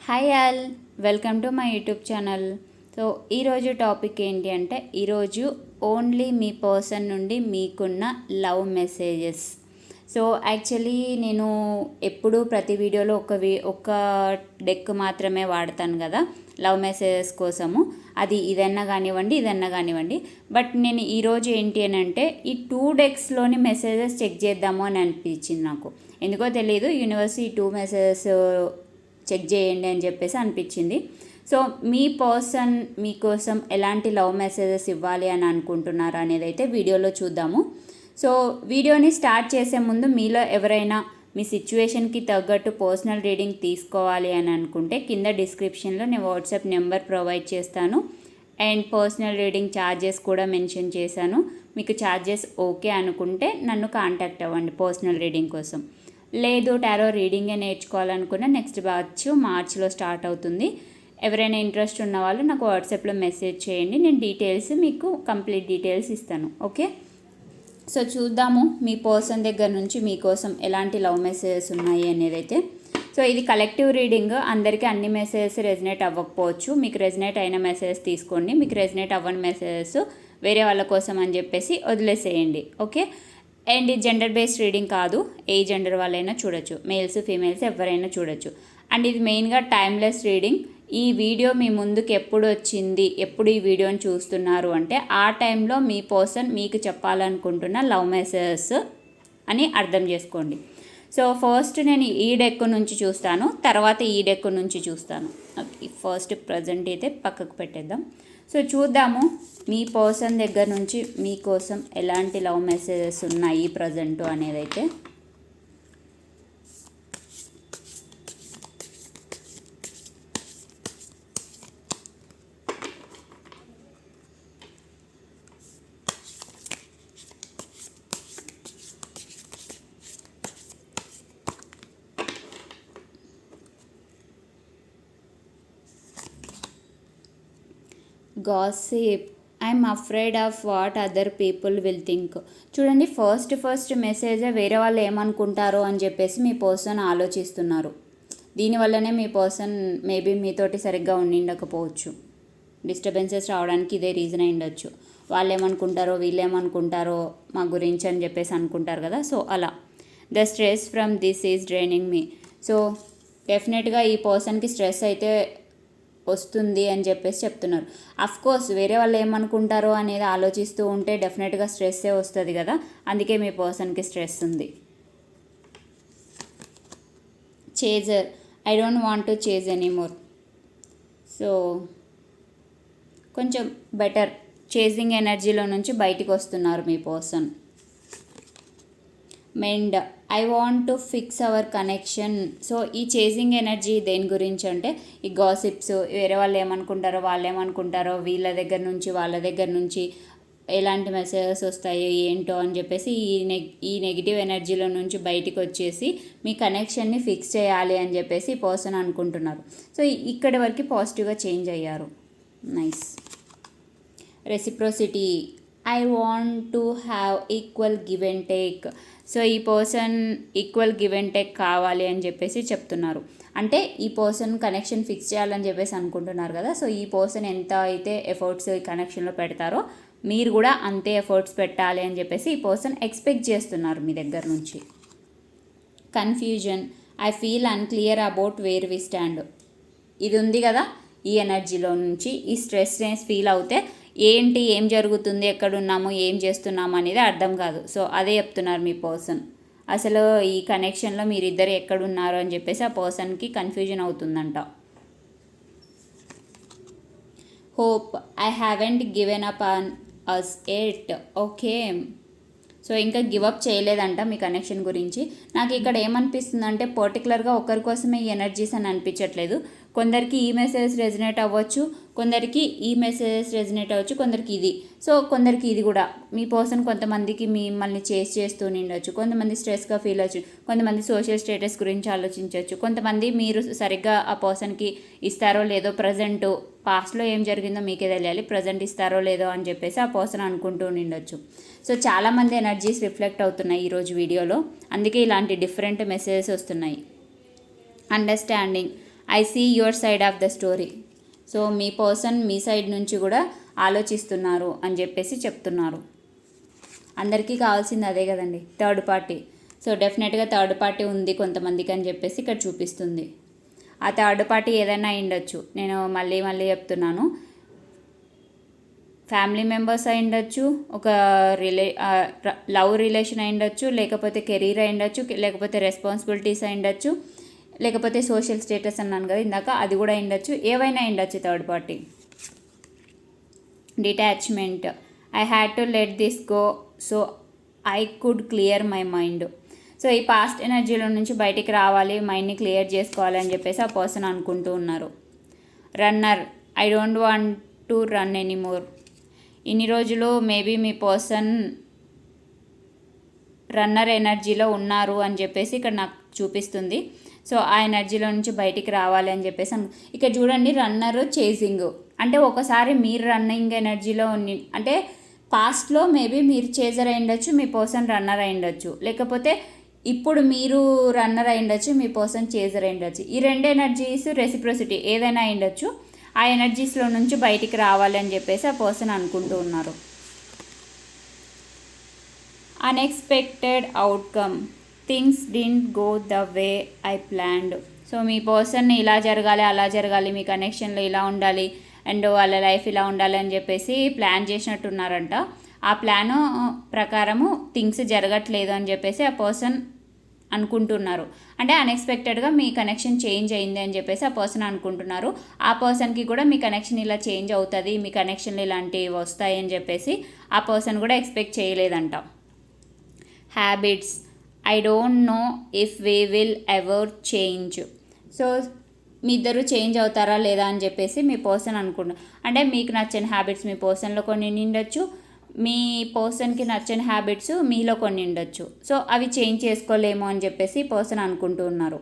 Hi all welcome to my YouTube channel so ఈరోజు topic ఏంటి అంటే ఈరోజు ఓన్లీ మీ పర్సన్ నుండి మీకున్న లవ్ మెసేజెస్ సో యాక్చువల్లీ నేను ఎప్పుడూ ప్రతి వీడియోలో ఒక వీ ఒక డెక్ మాత్రమే వాడతాను కదా లవ్ మెసేజెస్ కోసము. అది ఇదన్నా కానివ్వండి ఇదన్నా కానివ్వండి. బట్ నేను ఈరోజు ఏంటి అని అంటే ఈ టూ డెక్స్లోని మెసేజెస్ చెక్ చేద్దాము అని అనిపించింది నాకు. ఎందుకో తెలియదు యూనివర్స్ ఈ టూ మెసేజెస్ చెక్ చేయండి అని చెప్పేసి అనిపించింది. సో మీ పర్సన్ మీకోసం ఎలాంటి లవ్ మెసేజెస్ ఇవ్వాలి అని అనుకుంటున్నారు అనేది అయితే వీడియోలో చూద్దాము. సో వీడియోని స్టార్ట్ చేసే ముందు మీలో ఎవరైనా మీ సిచ్యువేషన్కి తగ్గట్టు పర్సనల్ రీడింగ్ తీసుకోవాలి అని అనుకుంటే కింద డిస్క్రిప్షన్లో నేను వాట్సాప్ నెంబర్ ప్రొవైడ్ చేస్తాను. అండ్ పర్సనల్ రీడింగ్ ఛార్జెస్ కూడా మెన్షన్ చేశాను. మీకు ఛార్జెస్ ఓకే అనుకుంటే నన్ను కాంటాక్ట్ అవ్వండి పర్సనల్ రీడింగ్ కోసం. లేదు టారో రీడింగే నేర్చుకోవాలనుకున్న నెక్స్ట్ బ్యాచ్ మార్చ్లో స్టార్ట్ అవుతుంది. ఎవరైనా ఇంట్రెస్ట్ ఉన్న వాళ్ళు నాకు వాట్సాప్లో మెసేజ్ చేయండి. నేను డీటెయిల్స్ మీకు కంప్లీట్ డీటెయిల్స్ ఇస్తాను. ఓకే సో చూద్దాము మీ పర్సన్ దగ్గర నుంచి మీకోసం ఎలాంటి లవ్ మెసేజెస్ ఉన్నాయి అనేది అయితే సో ఇది కలెక్టివ్ రీడింగ్ అందరికీ అన్ని మెసేజెస్ రెజినేట్ అవ్వకపోవచ్చు. మీకు రెజినేట్ అయిన మెసేజెస్ తీసుకోండి. మీకు రెజినేట్ అవ్వని మెసేజెస్ వేరే వాళ్ళ కోసం అని చెప్పేసి వదిలేసేయండి. ఓకే అండ్ ఇది జెండర్ బేస్డ్ రీడింగ్ కాదు. ఏ జెండర్ వాళ్ళైనా చూడొచ్చు. మేల్స్ ఫీమేల్స్ ఎవరైనా చూడొచ్చు. అండ్ ఇది మెయిన్గా టైమ్లెస్ రీడింగ్ ఈ వీడియో మీ ముందుకు ఎప్పుడు వచ్చింది? ఎప్పుడు ఈ వీడియోని చూస్తున్నారు అంటే ఆ టైంలో మీ పర్సన్ మీకు చెప్పాలనుకుంటున్న లవ్ మెసేజెస్ అని అర్థం చేసుకోండి. సో ఫస్ట్ నేను ఈ డెక్ నుంచి చూస్తాను. తర్వాత ఈ డెక్ నుంచి చూస్తాను. ఫస్ట్ ప్రజెంట్ అయితే పక్కకు పెట్టేద్దాం. సో చూద్దాము మీ పర్సన్ దగ్గర నుంచి మీకోసం ఎలాంటి లవ్ మెసేజెస్ ఉన్నాయి ప్రజెంట్ అనేది అయితే. Gossip I'm afraid of what other people will think చూడండి ఫస్ట్ ఫస్ట్ మెసేజ్ వేరే వాళ్ళు ఏమనుకుంటారో అని చెప్పేసి మీ పర్సన్ ఆలోచిస్తున్నారు. దీనివల్లనే మీ పర్సన్ మేబీ మీతోటి సరిగ్గా ఉండిండకపోవచ్చు. డిస్టర్బెన్సెస్ రావడానికి ఇదే రీజన్ అయి ఉండొచ్చు. వాళ్ళు ఏమనుకుంటారో వీళ్ళు ఏమనుకుంటారో మా గురించి అని చెప్పేసి అనుకుంటారు కదా. సో అలా. The stress from this is draining me so డెఫినెట్గా ఈ పర్సన్కి స్ట్రెస్ అయితే వస్తుంది అని చెప్పేసి చెప్తున్నారు. అఫ్ కోర్స్ వేరే వాళ్ళు ఏమనుకుంటారో అనేది ఆలోచిస్తూ ఉంటే డెఫినెట్గా స్ట్రెస్సే వస్తుంది కదా? అందుకే మీ పర్సన్కి స్ట్రెస్ ఉంది. Chaser I don't want to chase anymore so కొంచెం బెటర్ చేజింగ్ ఎనర్జీలో నుంచి బయటికి వస్తున్నారు మీ person mend. I want to fix our connection. So ఈ చేసింగ్ ఎనర్జీ దేని గురించి అంటే ఈ గాసిప్స్ వేరే వాళ్ళు ఏమనుకుంటారో వాళ్ళు ఏమనుకుంటారో వీళ్ళ దగ్గర నుంచి వాళ్ళ దగ్గర నుంచి ఎలాంటి మెసేజెస్ వస్తాయో ఏంటో అని చెప్పేసి ఈ నెగ్ ఈ నెగిటివ్ ఎనర్జీలో నుంచి బయటికి వచ్చేసి మీ కనెక్షన్ని ఫిక్స్ చేయాలి అని చెప్పేసి పర్సన్ అనుకుంటున్నారు. సో ఇక్కడి వరకు పాజిటివ్గా చేంజ్ అయ్యారు. Nice. Reciprocity. I want to have equal give and take. So ఈ person equal give and take కావాలి అని చెప్పేసి చెప్తున్నారు. అంటే ఈ పర్సన్ కనెక్షన్ ఫిక్స్ చేయాలని చెప్పేసి అనుకుంటున్నారు కదా. సో ఈ పర్సన్ ఎంత అయితే ఎఫర్ట్స్ ఈ కనెక్షన్లో పెడతారో మీరు కూడా అంతే ఎఫర్ట్స్ పెట్టాలి అని చెప్పేసి ఈ పర్సన్ ఎక్స్పెక్ట్ చేస్తున్నారు మీ దగ్గర నుంచి. Confusion I feel unclear about where we stand ఇది ఉంది కదా ఈ ఎనర్జీలో నుంచి. ఈ స్ట్రెస్నెస్ ఫీల్ అవుతే ఏంటి ఏం జరుగుతుంది ఎక్కడున్నాము ఏం చేస్తున్నాము అనేది అర్థం కాదు. సో అదే చెప్తున్నారు మీ పర్సన్. అసలు ఈ కనెక్షన్లో మీరిద్దరు ఎక్కడున్నారు అని చెప్పేసి ఆ పర్సన్కి కన్ఫ్యూజన్ అవుతుందంట. Hope I haven't given up on us yet. Okay. So ఇంకా గివప్ చేయలేదంట మీ కనెక్షన్ గురించి. నాకు ఇక్కడ ఏమనిపిస్తుంది అంటే పర్టికులర్గా ఒకరి కోసమే ఈ ఎనర్జీస్ అని అనిపించట్లేదు. కొందరికి ఈ మెసేజెస్ రెజినేట్ అవ్వచ్చు కొందరికి ఈ మెసేజెస్ రెజినేట్ అవ్వచ్చు కొందరికి ఇది. సో కొందరికి ఇది కూడా. మీ పర్సన్ కొంతమందికి మిమ్మల్ని చేసి చేస్తూ నిండొచ్చు కొంతమంది స్ట్రెస్గా ఫీల్ అవ్వచ్చు కొంతమంది సోషల్ స్టేటస్ గురించి ఆలోచించవచ్చు కొంతమంది మీరు సరిగ్గా ఆ పర్సన్కి ఇస్తారో లేదో ప్రజెంట్ పాస్ట్లో ఏం జరిగిందో మీకే తెలియాలి ప్రజెంట్ ఇస్తారో లేదో అని చెప్పేసి ఆ పర్సన్ అనుకుంటూ నిండొచ్చు. సో చాలామంది ఎనర్జీస్ రిఫ్లెక్ట్ అవుతున్నాయి ఈరోజు వీడియోలో. అందుకే ఇలాంటి డిఫరెంట్ మెసేజెస్ వస్తున్నాయి. Understanding I see your side of the story so me person మీ సైడ్ నుంచి కూడా ఆలోచిస్తున్నారు అని చెప్పేసి చెప్తున్నారు. అందరికీ కావాల్సింది అదే కదండి థర్డ్ పార్టీ సో డెఫినెట్గా థర్డ్ పార్టీ ఉంది కొంతమందికి అని చెప్పేసి ఇక్కడ చూపిస్తుంది. ఆ థర్డ్ పార్టీ ఏదైనా అయిండొచ్చు నేను మళ్ళీ మళ్ళీ చెప్తున్నాను. ఫ్యామిలీ మెంబర్స్ అయిండొచ్చు ఒక రిలే లవ్ రిలేషన్ అయిండొచ్చు లేకపోతే కెరీర్ అయిండొచ్చు లేకపోతే రెస్పాన్సిబిలిటీస్ అయిండొచ్చు లేకపోతే సోషల్ స్టేటస్ అన్నాను కదా ఇందాక అది కూడా అయి ఉండొచ్చు ఏవైనా అయి ఉండొచ్చు third party detachment I had to let this go so I could clear my mind so ఈ పాస్ట్ ఎనర్జీలో నుంచి బయటికి రావాలి మైండ్ని క్లియర్ చేసుకోవాలి అని చెప్పేసి ఆ పర్సన్ అనుకుంటూ ఉన్నారు. Runner I don't want to run anymore ఇన్ని రోజులు మేబీ మీ పర్సన్ రన్నర్ ఎనర్జీలో ఉన్నారు అని చెప్పేసి ఇక్కడ నాకు చూపిస్తుంది. సో ఆ ఎనర్జీలో నుంచి బయటికి రావాలి అని చెప్పేసి ఇక్కడ చూడండి రన్నర్ చేసింగ్ అంటే ఒకసారి మీరు రన్నింగ్ ఎనర్జీలో ఉన్ని అంటే పాస్ట్లో మేబీ మీరు చేజర్ అయి ఉండొచ్చు మీ పర్సన్ రన్నర్ అయి ఉండొచ్చు. లేకపోతే ఇప్పుడు మీరు రన్నర్ అయి ఉండొచ్చు మీ పర్సన్ చేజర్ అయి ఉండొచ్చు. ఈ రెండు ఎనర్జీస్ రెసిప్రొసిటీ ఏదైనా అయి ఉండొచ్చు ఆ ఎనర్జీస్లో నుంచి బయటికి రావాలి అని చెప్పేసి ఆ పర్సన్ అనుకుంటూ ఉన్నారు. Unexpected outcome things didn't go the way I planned so me person ఇలా జరగాలి అలా జరగాలి మీ కనెక్షన్లో ఇలా ఉండాలి అండ్ వాళ్ళ లైఫ్ ఇలా ఉండాలి అని చెప్పేసి ప్లాన్ చేసినట్టున్నారంట. ఆ ప్లాను ప్రకారము థింగ్స్ జరగట్లేదు అని చెప్పేసి ఆ పర్సన్ అనుకుంటున్నారు. అంటే అన్ఎక్స్పెక్టెడ్గా మీ కనెక్షన్ చేంజ్ అయింది అని చెప్పేసి ఆ పర్సన్ అనుకుంటున్నారు. ఆ పర్సన్కి కూడా మీ కనెక్షన్ ఇలా చేంజ్ అవుతుంది మీ కనెక్షన్లు ఇలాంటివి వస్తాయి అని చెప్పేసి ఆ పర్సన్ కూడా expect చేయలేదంట. Habits I don't know if we will ever change so మీ ఇద్దరు చేంజ్ అవుతారా లేదా అని చెప్పేసి మీ పర్సన్ అనుకుంటున్నారు అంటే మీకు నచ్చని హ్యాబిట్స్ మీ పర్సన్లో కొన్ని ఉండొచ్చు మీ పర్సన్కి నచ్చని హ్యాబిట్స్ మీలో కొన్ని ఉండొచ్చు సో అవి చేంజ్ చేసుకోలేము అని చెప్పేసి పర్సన్ అనుకుంటూ ఉన్నారు.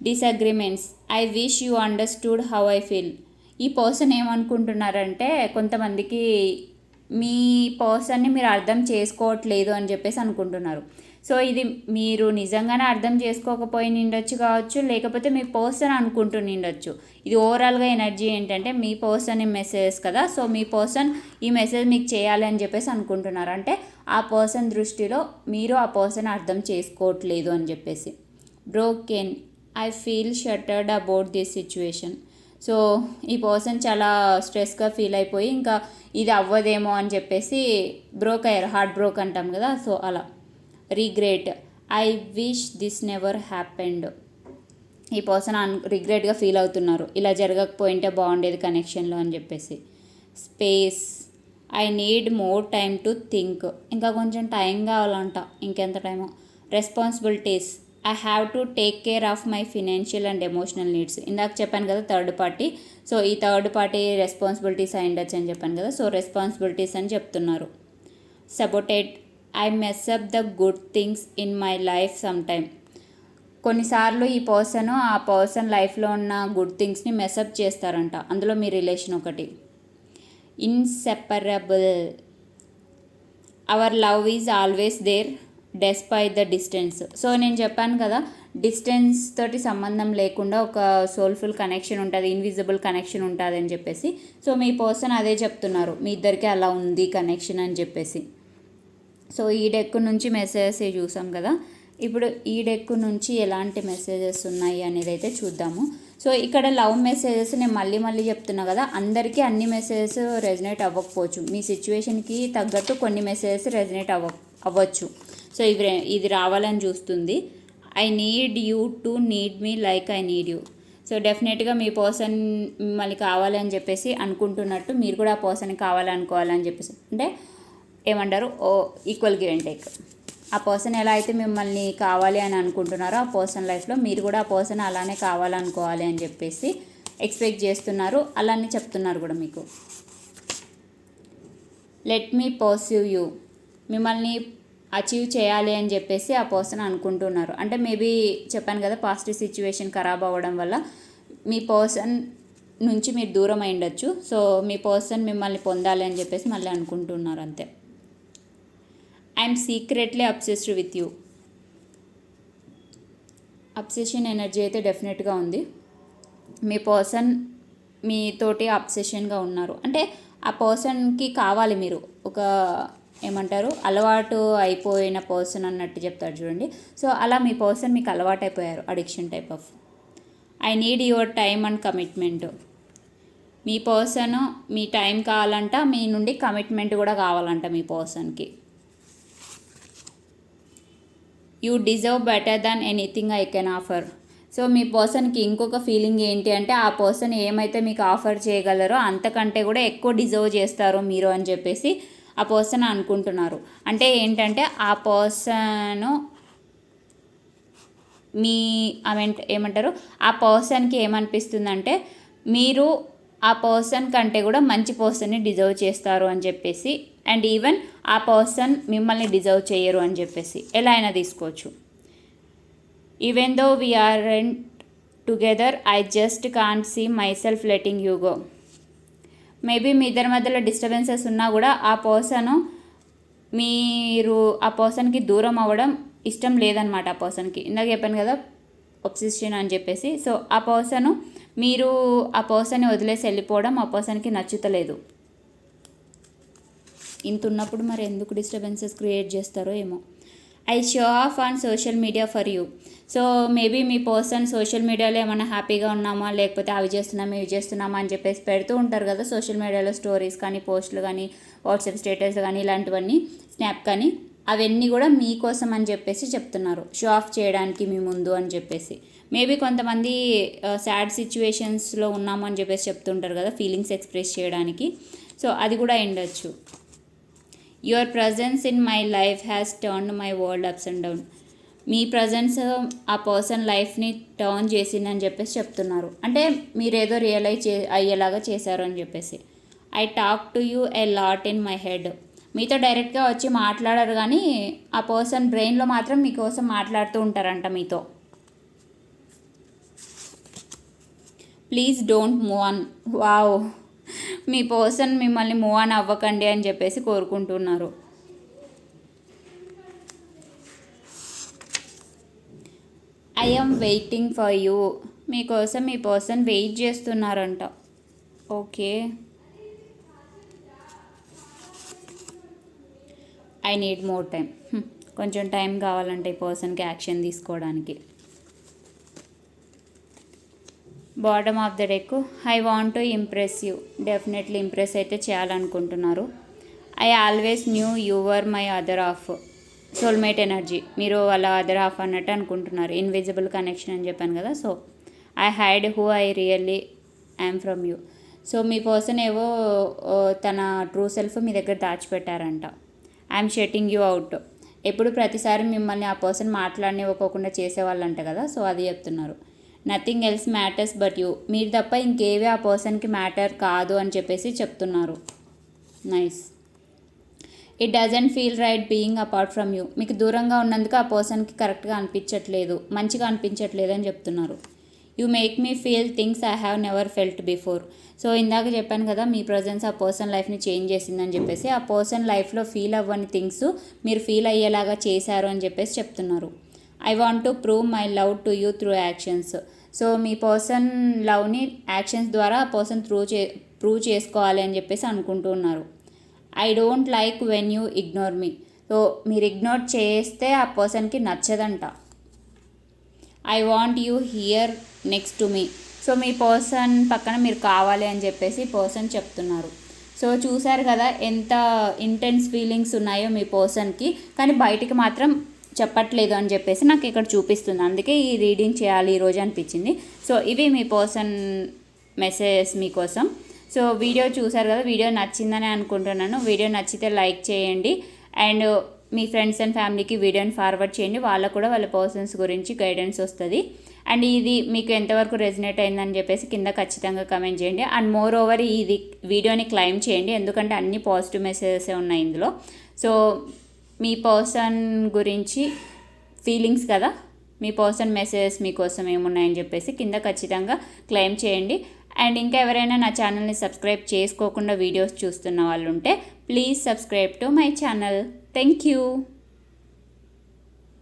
Disagreements I wish you understood how I feel ఈ పర్సన్ ఏమనుకుంటున్నారంటే కొంతమందికి మీ పర్సన్ని మీరు అర్థం చేసుకోవట్లేదు అని చెప్పేసి అనుకుంటున్నారు. సో ఇది మీరు నిజంగానే అర్థం చేసుకోకపోయి నిండొచ్చు కావచ్చు లేకపోతే మీ పర్సన్ అనుకుంటూ నిండొచ్చు. ఇది ఓవరాల్గా ఎనర్జీ ఏంటంటే మీ పర్సన్ మెసేజెస్ కదా సో మీ పర్సన్ ఈ మెసేజ్ మీకు చేయాలి అని చెప్పేసి అనుకుంటున్నారు. అంటే ఆ పర్సన్ దృష్టిలో మీరు ఆ పర్సన్ అర్థం చేసుకోవట్లేదు అని చెప్పేసి. Broken I feel shattered about this situation so ఈ పర్సన్ చాలా స్ట్రెస్గా ఫీల్ అయిపోయి ఇంకా ఇది అవ్వదేమో అని చెప్పేసి బ్రోక్ అయ్యారు హార్ట్ బ్రోక్ అంటాం కదా సో అలా. Regret. I wish this never happened. ఈ పర్సన్ అన్ రిగ్రెట్గా ఫీల్ అవుతున్నారు. ఇలా జరగకపోయింటే బాగుండేది కనెక్షన్లో అని చెప్పేసి. Space. I need more time to think. ఇంకా కొంచెం టైం కావాలంట. ఇంకెంత టైమో. Responsibilities. I have to take care of my financial and emotional needs. ఇందాక చెప్పాను కదా థర్డ్ పార్టీ. సో ఈ థర్డ్ పార్టీ రెస్పాన్సిబిలిటీస్ అయి ఉండొచ్చు అని చెప్పాను కదా. సో రెస్పాన్సిబిలిటీస్ అని చెప్తున్నారు. Sabotage I mess up the good things in my life some time కొన్నిసార్లు ఈ పర్సన్ ఆ పర్సన్ లైఫ్లో ఉన్న గుడ్ థింగ్స్ని మెసప్ చేస్తారంట. అందులో మీ రిలేషన్ ఒకటి. Inseparable our love is always there despite the distance so నేను చెప్పాను కదా డిస్టెన్స్ తోటి సంబంధం లేకుండా ఒక సోల్ఫుల్ కనెక్షన్ ఉంటుంది ఇన్విజిబుల్ కనెక్షన్ ఉంటుంది అని చెప్పేసి. సో మీ పర్సన్ అదే చెప్తున్నారు. మీ ఇద్దరికి అలా ఉంది కనెక్షన్ అని చెప్పేసి. సో ఈ డెక్ నుంచి మెసేజెస్ చూసాం కదా? ఇప్పుడు ఈ డెక్ నుంచి ఎలాంటి మెసేజెస్ ఉన్నాయి అనేది అయితే చూద్దాము. సో ఇక్కడ లవ్ మెసేజెస్ నేను మళ్ళీ మళ్ళీ చెప్తున్నా కదా అందరికీ అన్ని మెసేజెస్ రెజనేట్ అవ్వకపోవచ్చు. మీ సిచ్యువేషన్కి తగ్గట్టు కొన్ని మెసేజెస్ రెజనేట్ అవ్వ అవ్వచ్చు. సో ఇవి ఇది రావాలని చూస్తుంది. I need you to need me like I need you so డెఫినెట్గా మీ పర్సన్ మిమ్మల్ని కావాలని చెప్పేసి అనుకుంటున్నట్టు మీరు కూడా ఆ పర్సన్ కావాలనుకోవాలని చెప్పేసి. అంటే ఏమంటారు? ఓ ఈక్వల్ గివ్ అండ్ టేక్ ఆ పర్సన్ ఎలా అయితే మిమ్మల్ని కావాలి అని అనుకుంటున్నారో ఆ పర్సన్ లైఫ్లో మీరు కూడా ఆ పర్సన్ అలానే కావాలనుకోవాలి అని చెప్పేసి ఎక్స్పెక్ట్ చేస్తున్నారు. అలానే చెప్తున్నారు కూడా మీకు. లెట్ మీ పర్సీవ్ యూ మిమ్మల్ని అచీవ్ చేయాలి అని చెప్పేసి ఆ పర్సన్ అనుకుంటున్నారు. అంటే మేబీ చెప్పాను కదా పాస్ట్ సిచ్యువేషన్ ఖరాబ్ అవ్వడం వల్ల మీ పర్సన్ నుంచి మీరు దూరం అయి ఉండొచ్చు సో మీ పర్సన్ మిమ్మల్ని పొందాలి అని చెప్పేసి మళ్ళీ అనుకుంటున్నారు అంతే. I'm secretly obsessed with you. Obsession energy అయితే డెఫినెట్గా ఉంది. మీ పర్సన్ మీతోటి అబ్సెషన్గా ఉన్నారు. అంటే ఆ పర్సన్కి కావాలి మీరు. ఒక ఏమంటారు? అలవాటు అయిపోయిన పర్సన్ అన్నట్టు చెప్తారు చూడండి. సో అలా మీ పర్సన్ మీకు అలవాటు అయిపోయారు addiction type of. I need your time and commitment. Me person మీ టైం కావాలంట మీ నుండి కమిట్మెంట్ కూడా కావాలంట మీ పర్సన్కి. You deserve better than anything I can offer. So మీ పర్సన్కి ఇంకొక ఫీలింగ్ ఏంటి అంటే ఆ పర్సన్ ఏమైతే మీకు ఆఫర్ చేయగలరో అంతకంటే కూడా ఎక్కువ డిజర్వ్ చేస్తారు మీరు అని చెప్పేసి ఆ పర్సన్ అనుకుంటున్నారు. అంటే ఏంటంటే ఆ పర్సన్ మీ ఐ ఏమంటారు ఆ పర్సన్కి ఏమనిపిస్తుందంటే మీరు ఆ పర్సన్ కంటే కూడా మంచి పర్సన్ని డిజర్వ్ చేస్తారు అని చెప్పేసి అండ్ ఈవెన్ ఆ పర్సన్ మిమ్మల్ని డిజర్వ్ చేయరు అని చెప్పేసి. ఎలా అయినా తీసుకోవచ్చు. Even though we're together I just can't see myself letting you go maybe మీ ఇద్దరి మధ్యలో డిస్టర్బెన్సెస్ ఉన్నా కూడా ఆ పర్సన్ మీరు ఆ పర్సన్కి దూరం అవ్వడం ఇష్టం లేదనమాట ఆ పర్సన్కి ఇందాక చెప్పాను కదా ఒబ్సెషన్ అని చెప్పేసి. సో ఆ పర్సన్ మీరు ఆ పర్సన్ని వదిలేసి వెళ్ళిపోవడం ఆ పర్సన్కి నచ్చుతలేదు. ఇంత ఉన్నప్పుడు మరి ఎందుకు డిస్టర్బెన్సెస్ క్రియేట్ చేస్తారో ఏమో. I show off on social media for you so maybe me person social మీడియాలో ఏమైనా హ్యాపీగా ఉన్నామా? లేకపోతే అవి చేస్తున్నామా ఇవి చేస్తున్నామా అని చెప్పేసి పెడుతూ ఉంటారు కదా సోషల్ మీడియాలో స్టోరీస్ కానీ పోస్టులు కానీ వాట్సాప్ స్టేటస్ కానీ ఇలాంటివన్నీ స్నాప్ కానీ అవన్నీ కూడా మీకోసం అని చెప్పేసి చెప్తున్నారు. షో ఆఫ్ చేయడానికి మీ ముందు అని చెప్పేసి. మేబీ కొంతమంది సాడ్ సిచ్యువేషన్స్లో ఉన్నాము అని చెప్పేసి చెప్తుంటారు కదా ఫీలింగ్స్ ఎక్స్ప్రెస్ చేయడానికి. సో అది కూడా ఉండొచ్చు your presence in my life has turn my world ups and down me presence ఆ పర్సన్ లైఫ్ని టర్న్ చేసిందని చెప్పేసి చెప్తున్నారు. అంటే మీరు ఏదో రియలైజ్ చే అయ్యేలాగా చేశారు అని చెప్పేసి. I talk to you a lot in my head మీతో డైరెక్ట్గా వచ్చి మాట్లాడరు కానీ ఆ పర్సన్ బ్రెయిన్లో మాత్రం మీకోసం మాట్లాడుతూ ఉంటారంట మీతో. Please don't move on wow me person మిమ్మల్ని మూవ్ ఆన్ అవ్వకండి అని చెప్పేసి కోరుకుంటున్నారు. I am waiting for you మీకోసం మీ పర్సన్ వెయిట్ చేస్తున్నారంట. Okay I need more time కొంచెం టైం కావాలంటే ఈ పర్సన్కి యాక్షన్ తీసుకోవడానికి. Bottom of the deck I want to impress you definitely impress అయితే చేయాలనుకుంటున్నారు. I always knew your my other of soulmate energy మీరు వాళ్ళ అదర్ హాఫ్ అన్నట్టు అనుకుంటున్నారు. ఇన్విజిబుల్ కనెక్షన్ అని చెప్పాను కదా so I hide who I really I'm from you so me person ఏవో తన ట్రూ సెల్ఫ్ మీ దగ్గర దాచిపెట్టారంట. ఐఎమ్ షెట్టింగ్ యూ అవుట్ ఎప్పుడు ప్రతిసారి మిమ్మల్ని ఆ పర్సన్ మాట్లాడనివ్వకోకుండా చేసేవాళ్ళంట కదా సో అది చెప్తున్నారు. Nothing else matters but you మీరు తప్ప ఇంకేవి ఆ పర్సన్కి మ్యాటర్ కాదు అని చెప్పేసి చెప్తున్నారు. Nice it doesn't feel right being apart from you మీకు దూరంగా ఉన్నందుకు ఆ పర్సన్కి కరెక్ట్గా అనిపించట్లేదు. మంచిగా అనిపించట్లేదు అని చెప్తున్నారు. You make me feel things I have never felt before so ఇందాక చెప్పాను కదా మీ ప్రజెన్స్ ఆ పర్సన్ లైఫ్ని చేంజ్ చేసిందని చెప్పేసి ఆ పర్సన్ లైఫ్లో ఫీల్ అవ్వని థింగ్స్ మీరు ఫీల్ అయ్యేలాగా చేశారు అని చెప్పేసి చెప్తున్నారు. I want to prove my love to you through actions so me person లవ్ని యాక్షన్స్ ద్వారా ఆ పర్సన్ త్రూ చే ప్రూవ్ చేసుకోవాలి అని చెప్పేసి అనుకుంటున్నారు I don't like when you ignore me. So మీరు ఇగ్నోర్ చేస్తే ఆ పర్సన్కి నచ్చదంట. I want you here next to me. So me person పక్కన మీరు కావాలి అని చెప్పేసి పర్సన్ చెప్తున్నారు. సో చూసారు కదా ఎంత ఇంటెన్స్ ఫీలింగ్స్ ఉన్నాయో మీ పర్సన్కి. కానీ బయటికి మాత్రం చెప్పట్లేదు అని చెప్పేసి నాకు ఇక్కడ చూపిస్తుంది. అందుకే ఈ రీడింగ్ చేయాలి ఈరోజు అనిపించింది. సో ఇవి మీ పర్సన్ మెసేజెస్ మీకోసం. సో వీడియో చూసారు కదా వీడియో నచ్చిందని అనుకుంటున్నాను. వీడియో నచ్చితే లైక్ చేయండి. అండ్ మీ ఫ్రెండ్స్ అండ్ ఫ్యామిలీకి వీడియోని ఫార్వర్డ్ చేయండి. వాళ్ళకు కూడా వాళ్ళ పర్సన్స్ గురించి గైడెన్స్ వస్తుంది. అండ్ ఇది మీకు ఎంతవరకు రెజినేట్ అయిందని చెప్పేసి కింద ఖచ్చితంగా కమెంట్ చేయండి. అండ్ మోర్ ఓవర్ ఇది వీడియోని క్లైమ్ చేయండి. ఎందుకంటే అన్ని పాజిటివ్ మెసేజెస్ ఉన్నాయి ఇందులో. సో మీ పర్సన్ గురించి ఫీలింగ్స్ కదా? మీ పర్సన్ మెసేజెస్ మీకోసం ఏమున్నాయని చెప్పేసి కింద ఖచ్చితంగా క్లెయిమ్ చేయండి. అండ్ ఇంకా ఎవరైనా నా ఛానల్ని సబ్స్క్రైబ్ చేసుకోకుండా వీడియోస్ చూస్తున్న వాళ్ళు ఉంటే please subscribe to my channel thank you